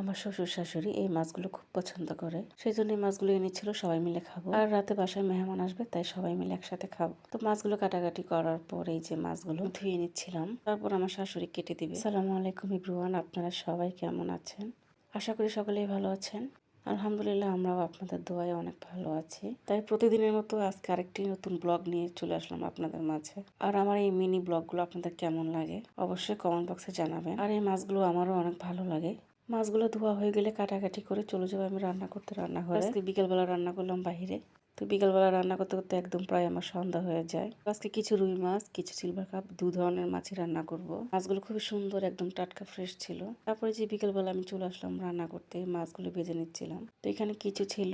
আমার শ্বশুর শাশুড়ি এই মাছগুলো খুব পছন্দ করে। সেই জন্য এই মাছগুলো এনেছিল, সবাই মিলে খাব। আর রাতে বাসায় মেহমান আসবে, তাই সবাই মিলে একসাথে খাব। তো মাছগুলো কাটাকাটি করার পর এই যে মাছগুলো ধুয়ে নিচ্ছিলাম। তারপর আমার শাশুড়ি কেটে দিবে। সালামু আলাইকুম ইব্রুয়ান আপনারা সবাই কেমন আছেন? আশা করি সকলেই ভালো আছেন। আলহামদুলিল্লাহ, আমরাও আপনাদের দোয়ায় অনেক ভালো আছি। তাই প্রতিদিনের মতো আজকে আরেকটি নতুন ব্লগ নিয়ে চলে আসলাম আপনাদের মাঝে। আর আমার এই মিনি ব্লগগুলো আপনাদের কেমন লাগে, অবশ্যই কমেন্ট বক্সে জানাবেন। আর এই মাছগুলো আমারও অনেক ভালো লাগে। মাছগুলো ধোয়া হয়ে গেলে কাটাকাটি করে চলে যাব আমি রান্না করতে রান্না করে আজকে বিকেলবেলা রান্না করলাম বাহিরে তো বিকেলবেলা রান্না করতে করতে একদম প্রায় আমার সন্ধ্যা হয়ে যায়। আজকে কিছু রুই মাছ, কিছু সিলভার কাপ দু ধরনের মাছই রান্না করব। মাছগুলো খুবই সুন্দর, একদম টাটকা ফ্রেশ ছিল। তারপরে যে বিকেলবেলা আমি চলে আসলাম রান্না করতে, মাছগুলো ভেজে নিচ্ছিলাম। তো এখানে কিছু ছিল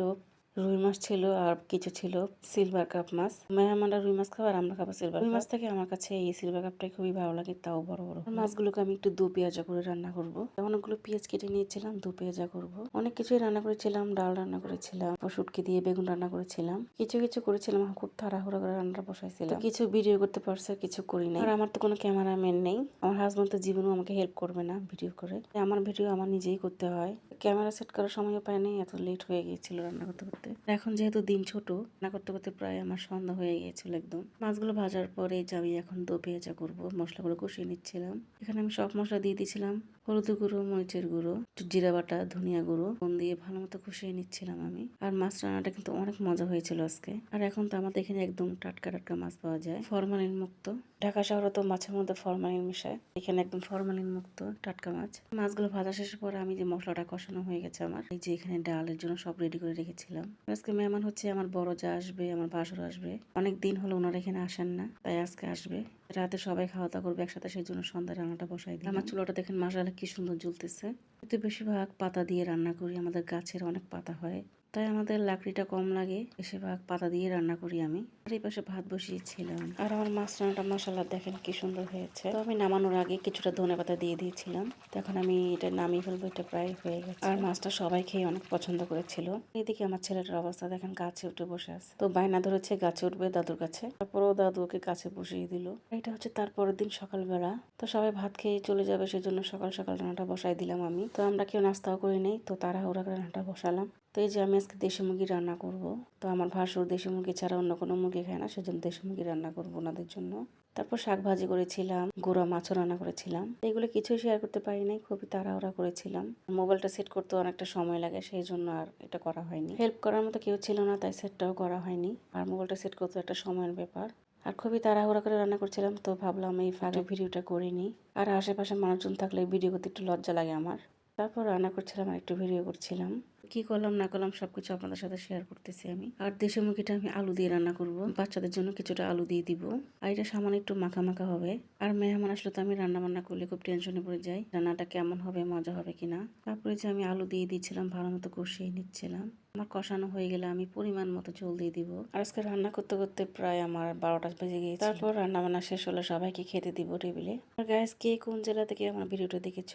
রুই মাছ ছিল আর কিছু ছিল সিলভার কাপ মাছ। মেহমানরা রুই মাছ খাবার আমরা খাব সিলভার রুই মাছ থেকে আমার কাছে এই সিলভার কাপটাই খুবই ভালো লাগে, তাও বড় বড়। মাছগুলোকে আমি একটু দু পেঁয়াজা করে রান্না করব। অনেকগুলো পেঁয়াজ কেটে নিয়েছিলাম, দু পেঁয়াজা করব। অনেক কিছুই রান্না করেছিলাম, ডাল রান্না করেছিলাম শুটকি দিয়ে বেগুন রান্না করেছিলাম। কিছু কিছু করেছিলাম খুব তাড়াহুড়া করে রান্না বসাইছিলাম। কিছু ভিডিও করতে পারছে, কিছু করি না আর আমার তো কোনো ক্যামেরাম্যান নেই। আমার হাজবেন্ড তো জীবনও আমাকে হেল্প করবে না ভিডিও করে। আমার ভিডিও আমার নিজেই করতে হয়। ক্যামেরা সেট করার সময়ও পায় নাই, এত লেট হয়ে গিয়েছিল রান্না করতে। করতে। এখন যেহেতু দিন ছোট, রান্না করতে করতে প্রায় আমার সন্ধ্যা হয়ে গিয়েছিল একদম। মাছগুলো ভাজার পরে যে আমি এখন দো পেঁয়াজা করব, মশলাগুলো কষিয়ে নিচ্ছিলাম। এখানে আমি সব মশলা দিয়ে দিয়েছিলাম। হলুদ গুঁড়ো, মরিচের গুঁড়ো একটু জিরা বাটা, ধনিয়া গুঁড়ো ফোন দিয়ে ভালো মতো কষিয়ে নিচ্ছিলাম আমি। আর মাছ রান্নাটা কিন্তু অনেক মজা হয়েছিল আজকে। আর এখন তো আমাদের এখানে একদম টাটকা টাটকা মাছ পাওয়া যায়। ফরমালিন মুক্ত। ঢাকা শহরে তো মাছের মধ্যে ফরমালিন মিশায়। এখানে একদম ফরমালিন মুক্ত টাটকা মাছ। মাছগুলো ভাজা শেষের পরে আমি যে মশলাটা কষানো হয়ে গেছে আমার, এই যে এখানে ডালের জন্য সব রেডি করে রেখেছিলাম। আজকে মেহমান হচ্ছে আমার বড় যা আসবে, আমার বাসর আসবে। অনেক দিন হলো ওনারা এখানে আসেন না, তাই আজকে আসবে। রাতে সবাই খাওয়া দাওয়া করবে একসাথে সেই জন্য সন্ধ্যা রান্নাটা বসাই দিই আমার চুলাটা দেখেন মাসালা কি সুন্দর জ্বলতেছে। কিন্তু বেশিরভাগ পাতা দিয়ে রান্না করি, আমাদের গাছের অনেক পাতা হয়। তাই আমাদের লাকড়িটা কম লাগে, বেশিরভাগ পাতা দিয়ে রান্না করি আমি। এই পাশে ভাত বসিয়েছিলাম। আর আমার মাছ রান্নাটা মশলা দেখেন কি সুন্দর হয়েছে। তো আমি নামানোর আগে কিছুটা ধনে পাতা দিয়ে দিয়েছিলাম। তখন আমি এটা নামিয়ে ফেলব, এটা প্রায় হয়ে গেছে। আর মাছটা সবাই খেয়ে অনেক পছন্দ করেছিল। এদিকে আমার ছেলেটার অবস্থা, দেখেন, গাছে উঠে বসে আছে। তো বায়না ধরেছে, গাছে উঠবে দাদুর কাছে। তারপরও দাদু ওকে কাছে বসিয়ে দিল। এটা হচ্ছে তারপরের দিন সকালবেলা। তো সবাই ভাত খেয়ে চলে যাবে, সেজন্য সকাল সকাল রান্নাটা বসাই দিলাম আমি। তো আমরা কেউ নাস্তাও করি নেই, তো তারা ওরা রান্নাটা বসালাম। তো এই যে আমি আজকে দেশি মুরগি রান্না করব, তো আমার ভাসুর দেশি মুরগি ছাড়া অন্য কোনো মুরগি খায় না, সেজন্য দেশি মুরগি রান্না করব ওনাদের জন্য। তারপর শাক ভাজি করেছিলাম, গুঁড়া মাছও রান্না করেছিলাম। এগুলো কিছুই শেয়ার করতে পারি নাই, খুবই তাড়াহুড়া করেছিলাম। মোবাইলটা সেট করতে অনেকটা সময় লাগে সেই জন্য আর এটা করা হয়নি। হেল্প করার মতো কেউ ছিল না, তাই সেটটাও করা হয়নি। আর মোবাইলটা সেট করতে একটা সময়ের ব্যাপার। আর খুবই তাড়াহুড়া করে রান্না করছিলাম, তো ভাবলাম এই ফাঁকে ভিডিওটা করিনি আর আশেপাশে মানুষজন থাকলে ভিডিও করতে একটু লজ্জা লাগে আমার। তারপর রান্না করছিলাম আর একটু ভিডিও করছিলাম। কি করলাম, না করলাম, সবকিছু আপনাদের সাথে শেয়ার করতেছি আমি। আর দেশে মুরগিটা আমি আলু দিয়ে রান্না করব। বাচ্চাদের জন্য কিছুটা আলু দিয়ে দিব। আর এটা সামান্য একটু মাখা মাখা হবে। আর মেহমান আসলে তো আমি রান্না বান্না করলে খুব টেনশনে পড়ে যাই। রান্নাটা কেমন হবে, মজা হবে কিনা? তারপরে যে আমি আলু দিয়ে দিচ্ছিলাম ভালো মতো কষিয়ে নিচ্ছিলাম। আমার কষানো হয়ে গেলে আমি পরিমাণ মতো জল দিয়ে দিব। আর আজকে রান্না করতে করতে প্রায় আমার বারোটা বেজে গিয়েছে। তারপর রান্না বান্না শেষ হলে সবাইকে খেতে দিব টেবিলে। আর গ্যাস কে কোন জেলা থেকে আমার ভিডিওটা দেখেছ,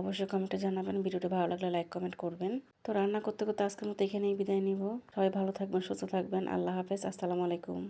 অবশ্যই কমেন্টে জানাবেন। ভিডিওটা ভালো লাগলে লাইক কমেন্ট করবেন। তো রান্না করতে করতে আজকের মতো এখানেই বিদায় নিব। সবাই ভালো থাকবেন, সুস্থ থাকবেন। আল্লাহ হাফেজ, আসসালামু আলাইকুম।